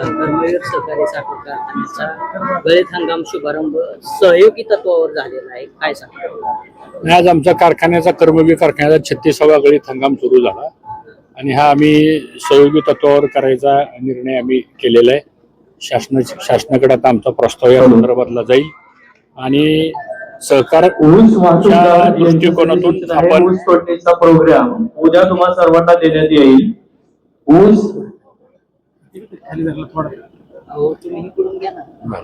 कर्मवीर सहकारी साखर कारखान्याचा गळीत हंगाम शुभारंभ सहयोगी तत्वावर झालेला आहे. काय सांगा आज आमच्या कारखान्याचा कर्मवीर कारखान्याचा छत्तीसावा गळीत हंगाम सुरू झाला. आणि हा आम्ही सहयोगी तत्वावर करायचा निर्णय आम्ही केलेला आहे. शासन शासनाकडे आता आमचा प्रस्ताव या संदर्भातला जाईल. आणि सहकार दृष्टिकोनातून. आपण- प्रोग्राम उद्या तुम्हाला सर्वांना देण्यात येईल. ऊस इकडून घ्या ना.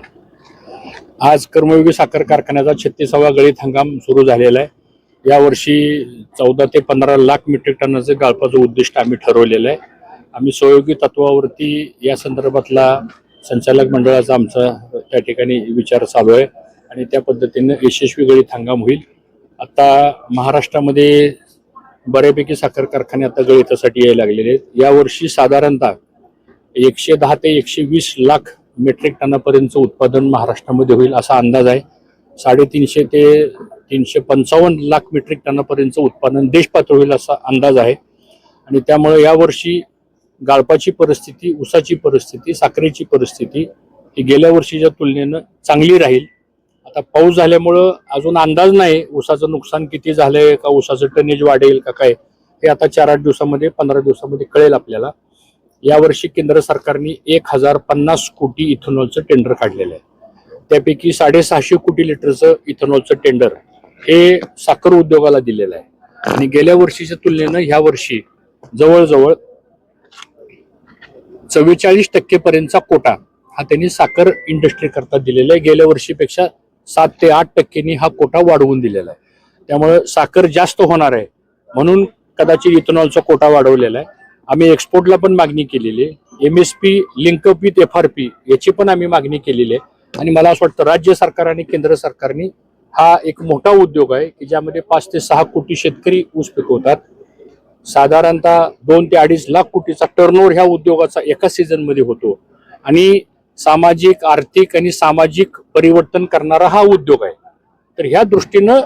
आज कर्मयोगी साखर कारखान्याचा छत्तीसावा गळीत हंगाम सुरू झालेला आहे. यावर्षी चौदा ते पंधरा लाख मेट्रिक टनाचं गाळपाचं उद्दिष्ट आम्ही ठरवलेलं आहे. आम्ही सहयोगी तत्वावरती या संदर्भातला संचालक मंडळाचा आमचा त्या ठिकाणी विचार चालू आहे आणि त्या पद्धतीनं यशस्वी गळीत हंगाम होईल. आता महाराष्ट्रामध्ये बऱ्यापैकी साखर कारखाने आता गळितासाठी यायला लागलेले आहेत. यावर्षी साधारणतः एकशे दहा ते एकशे वीस लाख मेट्रिक टनापर्यंतचं उत्पादन महाराष्ट्रामध्ये होईल असा अंदाज आहे. साडेतीनशे ते तीनशे पंचावन्न लाख मेट्रिक टनापर्यंतचं उत्पादन देशपातळ होईल असा अंदाज आहे. आणि त्यामुळे यावर्षी गाळपाची परिस्थिती ऊसाची परिस्थिती साखरेची परिस्थिती ही गेल्या वर्षीच्या तुलनेनं चांगली राहील. आता पाऊस झाल्यामुळं अजून अंदाज नाही ऊसाचं नुकसान किती झालंय का ऊसाचं टनेज वाढेल का काय हे आता चार आठ दिवसामध्ये पंधरा दिवसामध्ये कळेल आपल्याला. यावर्षी केंद्र सरकारने एक हजार पन्नास कोटी इथेनॉलचं टेंडर काढलेलं आहे. त्यापैकी साडेसहाशे कोटी लिटरचं इथेनॉलचं टेंडर हे साखर उद्योगाला दिलेलं आहे. आणि गेल्या वर्षीच्या तुलनेनं ह्या वर्षी जवळजवळ चव्वेचाळीस टक्केपर्यंतचा कोटा हा त्यांनी साखर इंडस्ट्री करता दिलेला आहे. गेल्या वर्षीपेक्षा सात ते आठ टक्क्यांनी हा कोटा वाढवून दिलेला आहे. त्यामुळे साखर जास्त होणार आहे म्हणून कदाचित इथेनॉलचा कोटा वाढवलेला आहे. आम्ही एक्सपोर्टला पण मागणी केलेली आहे. M S P link up with F R P याची पण आम्ही मागणी केलेली आहे. आणि मला असं वाटतं राज्य सरकार आणि केंद्र सरकारने हा एक मोठा उद्योग आहे की ज्यामध्ये पाच ते सहा कोटी शेतकरी ऊस पिकवतात. साधारणतः दोन ते अडीच लाख कोटीचा टर्नओव्हर ह्या उद्योगाचा एका सीझनमध्ये होतो. आणि सामाजिक आर्थिक आणि सामाजिक परिवर्तन करणारा हा उद्योग आहे. तर ह्या दृष्टीनं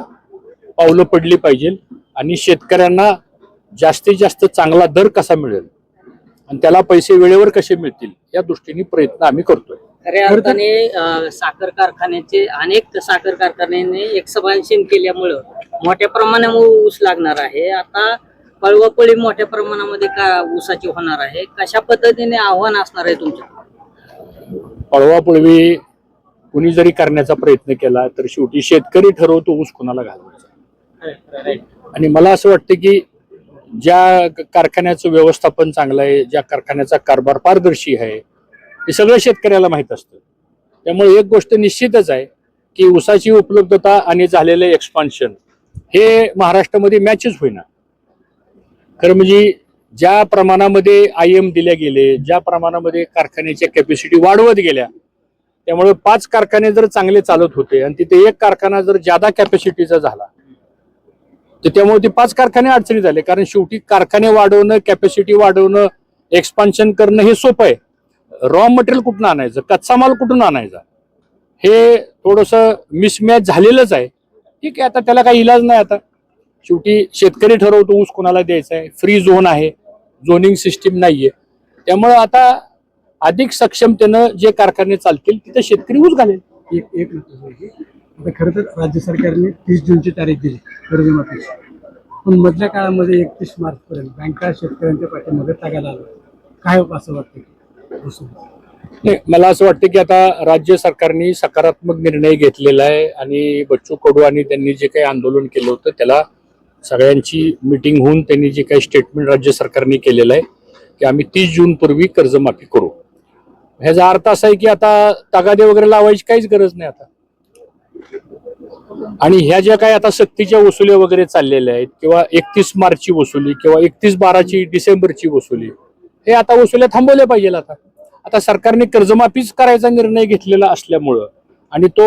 पावलं पडली पाहिजे आणि शेतकऱ्यांना जास्तीत जास्त चांगला दर कसा मिळेल? आणि त्याला पैसे वेळेवर कसे मिळतील? या दृष्टीने प्रयत्न आम्ही करतोय. खऱ्या अर्थाने साखर कारखान्याचे अनेक साखर कारखान्याने एक्सपान्शन केल्यामुळं मोठ्या प्रमाणावर ऊस लागणार आहे. आता पळवापळी मोठ्या प्रमाणामध्ये का ऊसाची होणार आहे? कशा पद्धतीने आव्हान असणार आहे तुमच्या पळवापळवी कुणी जरी करण्याचा प्रयत्न केला तर शेवटी शेतकरी ठरवतो ऊस कुणाला घालवायचा. आणि मला असं वाटतं की ज्या कारखान्याचं व्यवस्थापन चांगलं आहे ज्या कारखान्याचा कारभार पारदर्शी आहे हे सगळं शेतकऱ्याला माहीत असतं. त्यामुळे एक गोष्ट निश्चितच आहे की ऊसाची उपलब्धता आणि झालेलं एक्सपान्शन हे महाराष्ट्रामध्ये मॅचच होईना. खरं म्हणजे ज्या प्रमाणामध्ये आय एम दिल्या गेले ज्या प्रमाणामध्ये कारखान्याच्या कॅपॅसिटी वाढवत गेल्या त्यामुळे पाच कारखाने जर चांगले चालत होते आणि तिथे एक कारखाना जर जादा कॅपॅसिटीचा झाला तर त्यामुळे ते पाच कारखाने अडचणी झाले. कारण शेवटी कारखाने वाढवणं कॅपॅसिटी वाढवणं एक्सपान्शन करणं हे सोपं आहे. रॉ मटेरियल कुठून आणायचं? कच्चा माल कुठून आणायचा? हे थोडस मिसमॅच झालेलंच आहे. ठीक आहे आता त्याला काही इलाज नाही आता. शेवटी शेतकरी ठरवतो ऊस कोणाला द्यायचा आहे? फ्री झोन आहे. झोनिंग सिस्टीम नाहीये. त्यामुळं आता अधिक सक्षमतेनं जे कारखाने चालतील तिथे शेतकरी ऊस घालेल. एक एक आता खरं तर राज्य सरकारने तीस जूनची तारीख दिली कर्जमाफीची पण मधल्या काळामध्ये एकतीस मार्चपर्यंत बँका शेतकऱ्यांच्या पाठीमध्ये टाकायला आलं काय हो असं वाटतं नाही मला असं वाटतं की आता राज्य सरकारने सकारात्मक निर्णय घेतलेला आहे आणि बच्चू कडू आणि त्यांनी जे काही आंदोलन केलं होतं त्याला सगळ्यांची मिटिंग होऊन त्यांनी जे काही स्टेटमेंट राज्य सरकारने केलेलं आहे की आम्ही तीस जून पूर्वी कर्जमाफी करू. ह्याचा अर्थ असा आहे की आता तगादे वगैरे लावायची काहीच गरज नाही आता. आणि ह्या ज्या काही आता सक्तीच्या वसुली वगैरे चाललेल्या आहेत किंवा एकतीस मार्चची वसुली किंवा एकतीस बाराची डिसेंबरची वसुली हे आता वसुल्या थांबवल्या पाहिजे आता. आता सरकारने कर्जमाफीच करायचा निर्णय घेतलेला असल्यामुळं आणि तो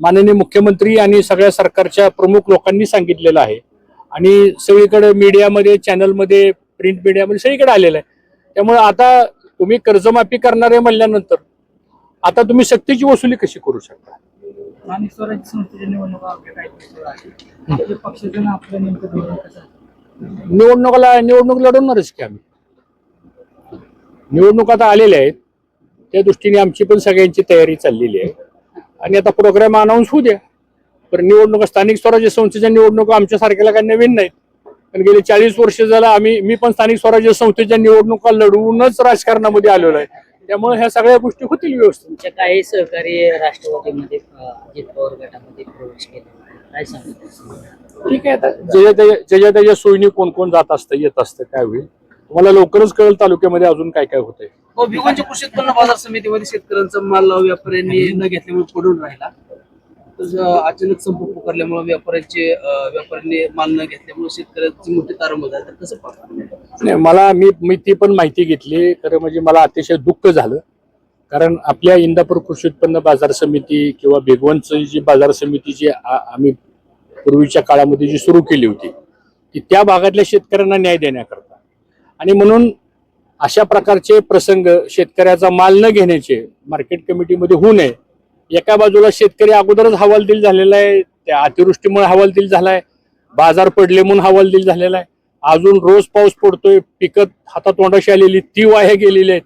माननीय मुख्यमंत्री आणि सगळ्या सरकारच्या प्रमुख लोकांनी सांगितलेला आहे. आणि सगळीकडे मीडियामध्ये चॅनलमध्ये प्रिंट मीडियामध्ये सगळीकडे आलेलं आहे. त्यामुळे आता तुम्ही कर्जमाफी करणारे म्हणल्यानंतर आता तुम्ही सक्तीची वसुली कशी करू शकता? स्थानिक स्वराज्य संस्थेच्या निवडणुका आपल्या काही दिवसावर आहे. पक्षाचं आपलं नेमकं धोरण कसं? निवडणुकाला निवडणूक लढवणारच की आम्ही. निवडणूक आता आलेल्या आहेत. त्या दृष्टीने आमची पण सगळ्यांची तयारी चाललेली आहे. आणि आता प्रोग्राम अनाऊन्स होऊ द्या. पण निवडणुका स्थानिक स्वराज्य संस्थेच्या निवडणुका आमच्या सारख्याला काही नवीन नाहीत. पण गेले चाळीस वर्ष झालं आम्ही मी पण स्थानिक स्वराज्य संस्थेच्या निवडणुका लढवूनच राजकारणामध्ये आलेलो आहे. त्यामुळे ह्या सगळ्या गोष्टी होतील व्यवस्थित. तुमच्या काही सहकारी राष्ट्रवादीमध्ये अं, अजित पवार गटामध्ये प्रवेश केला काय सांगता ठीक आहे आता ज्याच्या त्याच्या ज्याच्या त्याच्या सोयीने कोण कोण जात असतं येत असतं काय होईल तुम्हाला लवकरच कळेल तालुक्यामध्ये अजून काय काय होतंय. हो भिवंच्या कृषी उत्पन्न बाजार समितीमध्ये शेतकऱ्यांचा माल व्यापाऱ्यांनी न घेतल्यामुळे पडून राहिला. अचानक संप पुकारल्यामुळे व्यापाऱ्यांचे व्यापाऱ्यांनी माल न घेतल्यामुळे शेतकऱ्यांची मोठी तारंबळ झाली. तर कसं पाहता मला मी मी ती पण माहिती घेतली. खरं म्हणजे मला अतिशय दुःख झालं. कारण आपल्या इंदापूर कृषी उत्पन्न बाजार समिती किंवा बेगवनची जी बाजार समिती जी आम्ही पूर्वीच्या काळामध्ये जी सुरू केली होती ती त्या भागातल्या शेतकऱ्यांना न्याय देण्याकरता. आणि म्हणून अशा प्रकारचे प्रसंग शेतकऱ्याचा माल न घेण्याचे मार्केट कमिटीमध्ये होऊ नये एका बाजूला शेतकरी अगोदरच हवालदिल झालेला आहे त्या अतिवृष्टीमुळे हवालदिल झालाय बाजार पडले म्हणून हवालदिल झालेला आहे. अजून रोज पाऊस पडतोय पिकत हातातोंडाशी आलेली ती वाहे गेलेली आहेत.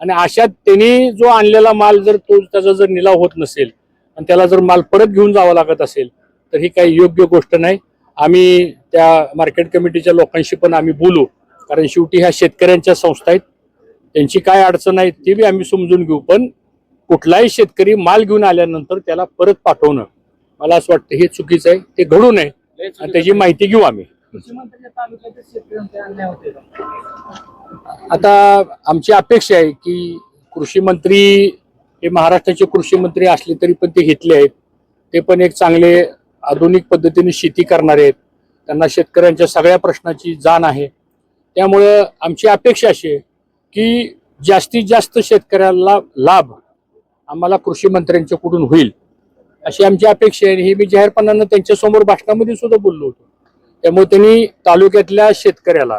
आणि अशात त्यांनी जो आणलेला माल जर तो त्याचा जर निलाव होत नसेल आणि त्याला जर माल परत घेऊन जावा लागत असेल तर ही काही योग्य गोष्ट नाही. आम्ही त्या मार्केट कमिटीच्या लोकांशी पण आम्ही बोलू कारण शेवटी ह्या शेतकऱ्यांच्या संस्था आहेत. त्यांची काय अडचण आहे ती बी आम्ही समजून घेऊ. पण कुठलाही शेतकरी माल घेऊन आल्यानंतर त्याला परत पाठवणं मला असं वाटतं हे चुकीचं आहे. ते घडू नये. आणि त्याची माहिती घेऊ आम्ही. आता आमची अपेक्षा आहे की कृषी मंत्री हे महाराष्ट्राचे कृषी मंत्री असले तरी पण ते घेतले आहेत. ते पण एक चांगले आधुनिक पद्धतीने शेती करणारे आहेत. त्यांना शेतकऱ्यांच्या सगळ्या प्रश्नाची जाण आहे. त्यामुळं आमची अपेक्षा अशी आहे की जास्तीत जास्त शेतकऱ्याला लाभ आम्हाला कृषी मंत्र्यांच्याकडून होईल? अशी आमची अपेक्षा आहे. हे मी जाहीरपणानं त्यांच्यासमोर भाषणामध्ये सुद्धा बोललो होतो. त्यामुळे त्यांनी तालुक्यातल्या शेतकऱ्याला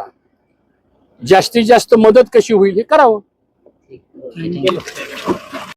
जास्तीत जास्त मदत कशी होईल हे करावं.